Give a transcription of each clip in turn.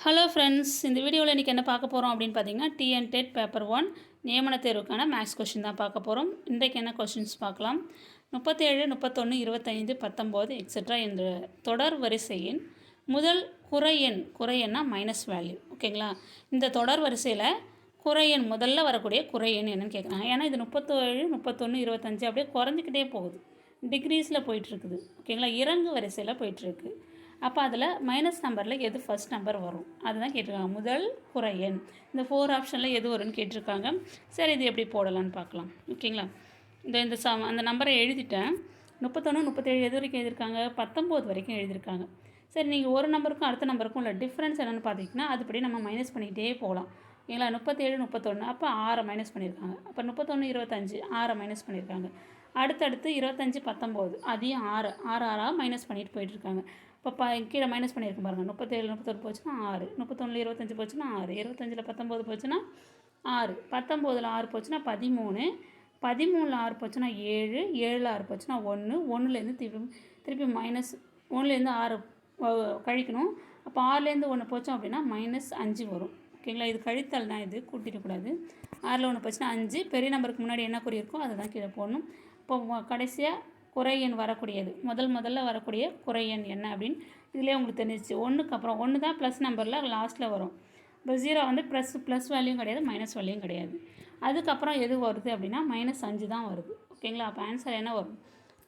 Hello friends இந்த வீடியோவில் இன்றைக்கி என்ன பார்க்க போகிறோம் அப்படின்னு பார்த்தீங்கன்னா டிஎன் டெட் பேப்பர் ஒன் நியமன தேர்வுக்கான மேக்ஸ் கொஷின் தான் பார்க்க போகிறோம் இன்றைக்கு என்ன கொஷின்ஸ் பார்க்கலாம்? முப்பத்தேழு முப்பத்தொன்று இருபத்தைந்து பத்தொம்போது எக்ஸெட்ரா என்ற தொடர் வரிசையின் முதல் குறையன் குறையன்னா மைனஸ் வேல்யூ ஓகேங்களா இந்த தொடர் வரிசையில் குறையன் முதல்ல வரக்கூடிய குறையெண் என்னன்னு கேட்குறாங்க ஏன்னா இது முப்பத்தேழு முப்பத்தொன்று இருபத்தஞ்சு அப்படியே குறைஞ்சிக்கிட்டே போகுது. டிகிரீஸில் போயிட்டுருக்குது ஓகேங்களா இறங்கு வரிசையில் போயிட்டுருக்கு அப்போ அதில் மைனஸ் நம்பரில் எது ஃபஸ்ட் நம்பர் வரும்? அதுதான் கேட்டிருக்காங்க. முதல் குறை எண். இந்த ஃபோர் ஆப்ஷனில் எது வரும்னு கேட்டிருக்காங்க. சரி இது எப்படி போடலான்னு பார்க்கலாம். ஓகேங்களா இந்த இந்த ச அந்த நம்பரை எழுதிட்டேன். முப்பத்தொன்று முப்பத்தேழு எது வரைக்கும் எழுதியிருக்காங்க? பத்தொம்போது வரைக்கும் எழுதியிருக்காங்க. சரி நீங்கள் ஒரு நம்பருக்கும் அடுத்த நம்பருக்கும் உள்ள டிஃப்ரென்ஸ் என்னென்னு பார்த்தீங்கன்னா அதுபடி நம்ம மைனஸ் பண்ணிக்கிட்டே போகலாம். ஓகேங்களா? முப்பத்தேழு முப்பத்தொன்று அப்போ ஆறை மைனஸ் பண்ணியிருக்காங்க. அப்போ முப்பத்தொன்று இருபத்தஞ்சு ஆறை மைனஸ் பண்ணியிருக்காங்க. அடுத்தடுத்து இருபத்தஞ்சி பத்தொம்போது. அதையும் ஆறு ஆறு ஆறாக மைனஸ் பண்ணிட்டு போயிட்டுருக்காங்க இப்போ ப கீழே மைனஸ் பண்ணியிருக்கோம் பாருங்கள் முப்பத்தேழு முப்பத்தொரு போச்சுன்னா ஆறு. முப்பத்தொன்னில் இருபத்தஞ்சி போச்சுன்னா ஆறு. இருபத்தஞ்சில் பத்தொம்போது போச்சுன்னா ஆறு. பத்தொம்போதில் ஆறு போச்சுன்னா பதிமூணு. பதிமூணில் ஆறு போச்சுன்னா ஏழு. ஏழில் ஆறு போச்சுன்னா ஒன்று ஒன்றுலேருந்து திருப்பி திருப்பி மைனஸ் ஒன்றுலேருந்து ஆறு கழிக்கணும். அப்போ ஆறுலேருந்து ஒன்று போச்சோம் அப்படின்னா மைனஸ் அஞ்சு வரும். ஓகேங்களா இது கழித்தல் தான் இது. கூட்டிடக்கூடாது ஆறில் ஒன்று போச்சுன்னா அஞ்சு. பெரிய நம்பருக்கு முன்னாடி என்ன குறி இருக்கோ அதை தான் கீழே போடணும். இப்போ கடைசியாக குறை எண் வரக்கூடியது. முதல் முதல்ல வரக்கூடிய குறை எண் என்ன அப்படின்னு இதிலே உங்களுக்கு தெரிஞ்சிச்சு ஒன்றுக்கு அப்புறம் ஒன்று தான் ப்ளஸ் நம்பரில் லாஸ்ட்டில் வரும். இப்போ ஜீரோ வந்து ப்ளஸ் ப்ளஸ் வேல்யூயும் கிடையாது மைனஸ் வேல்யூயும் கிடையாது. அதுக்கப்புறம் எது வருது அப்படின்னா மைனஸ் அஞ்சு தான் வருது. ஓகேங்களா? அப்போ ஆன்சர் என்ன வரும்?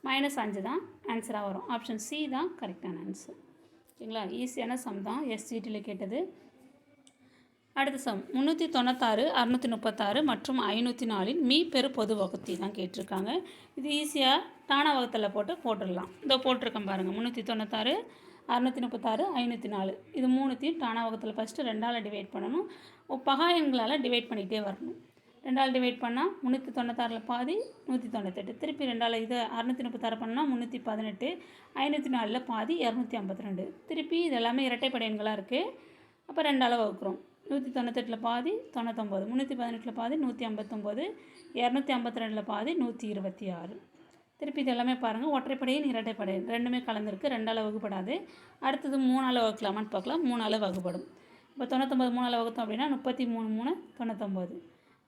மைனஸ் அஞ்சு தான் ஆன்சராக வரும். ஆப்ஷன் சி தான் கரெக்டான ஆன்சர் ஓகேங்களா? ஈஸியான சம் தான் எஸ்சிடியில் கேட்டது. அடுத்த சம். முந்நூற்றி தொண்ணூத்தாறு அறுநூற்றி முப்பத்தாறு மற்றும் ஐநூற்றி நாலின் மீ பெரு பொது வகுத்தி தான் கேட்டிருக்காங்க. இது ஈஸியாக தானா வகுத்தில் போட்டு போட்டுடலாம். இதோ போட்டிருக்கேன் பாருங்கள் முந்நூற்றி தொண்ணூத்தாறு அறுநூற்றி முப்பத்தாறு ஐநூற்றி நாலு. இது மூணுத்தையும் தானா வகத்தில் ஃபஸ்ட்டு ரெண்டால் டிவைட் பண்ணணும். பகா எண்களால் டிவைட் பண்ணிகிட்டே வரணும். ரெண்டால் டிவைட் பண்ணால் முந்நூற்றி தொண்ணூத்தாறில் பாதி நூற்றி தொண்ணூத்தெட்டு. திருப்பி ரெண்டால் இது அறுநூற்றி முப்பத்தாறு பண்ணால் முந்நூற்றி பதினெட்டு ஐநூற்றி நாலில் பாதி இரநூத்தி ஐம்பத்தி ரெண்டு. திருப்பி இது எல்லாமே இரட்டைப்படை எண்களாக இருக்குது அப்போ ரெண்டால் வகுக்கிறோம். நூற்றி தொண்ணூத்தெட்டில் பாதி தொண்ணூத்தொம்பது. முந்நூற்றி பதினெட்டில் பாதி நூற்றி ஐம்பத்தொம்போது. இரநூத்தி ஐம்பத்தி ரெண்டில் பாதி நூற்றி இருபத்தி ஆறு. திருப்பி இது எல்லாமே பாருங்கள் ஒற்றைப்படையும் இரட்டைப்படை ரெண்டுமே கலந்துருக்கு. ரெண்டால் வகுப்படாது. அடுத்தது மூணால் வகுக்கலாமான்னு பார்க்கலாம். மூணால் வகுப்படும். இப்போ தொண்ணூத்தொம்பது மூணால் வகுத்தோம் அப்படின்னா முப்பத்தி மூணு மூணு தொண்ணூத்தொம்பது.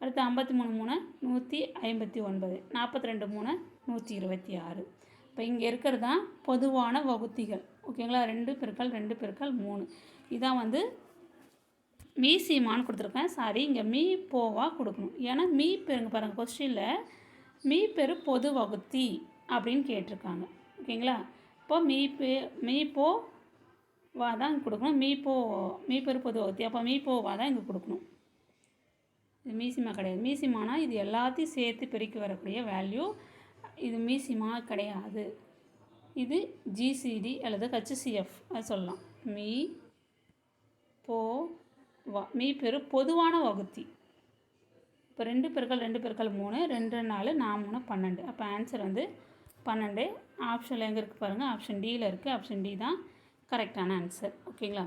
அடுத்து ஐம்பத்தி மூணு மூணு நூற்றி ஐம்பத்தி ஒன்பது. நாற்பத்தி ரெண்டு மூணு நூற்றி இருபத்தி ஆறு. இப்போ இங்கே இருக்கிறது தான் பொதுவான வகுத்திகள். ஓகேங்களா? ரெண்டு பெருக்கள் ரெண்டு பெருக்கள் மூணு. இதான் வந்து மீ சீமான்னு கொடுத்துருக்கேன் சாரி இங்கே மீ போவா கொடுக்கணும். ஏன்னா மீ பெருங்க பாருங்கள் கொஸ்டினில் மீ பெரு பொது வகுத்தி அப்படின்னு கேட்டிருக்காங்க. ஓகேங்களா? இப்போ மீ பே மீ போ வா தான் இங்கே கொடுக்கணும். மீ போ மீ பெரு பொது வகுத்தி. அப்போ மீ போவா தான் இங்கே கொடுக்கணும். இது மீசிமா கிடையாது. மீசிமானா இது எல்லாத்தையும் சேர்த்து பெருக்கி வரக்கூடிய வேல்யூ இது மீசிமா கிடையாது. இது ஜிசிடி அல்லது ஹச்சிசிஎஃப் அது சொல்லலாம். மீ போ வா மீ பொதுவான வகுத்தி. இப்போ ரெண்டு பெருக்கள் ரெண்டு பெருக்கள் மூணு ரெண்டு நாலு நான் மூணு பன்னெண்டு. அப்போ ஆன்சர் வந்து பன்னெண்டு. ஆப்ஷனில் எங்கே இருக்குது பாருங்கள் ஆப்ஷன் டியில் இருக்குது ஆப்ஷன் டி தான் கரெக்டான ஆன்சர் ஓகேங்களா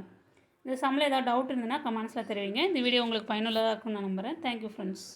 இந்த சம்மில் ஏதாவது டவுட் இருந்ததுன்னா கமெண்ட்ஸில் தெரிவிங்க. இந்த வீடியோ உங்களுக்கு பயனுள்ளதாக இருக்கும்னு நான் நம்புகிறேன் தேங்க்யூ ஃப்ரெண்ட்ஸ்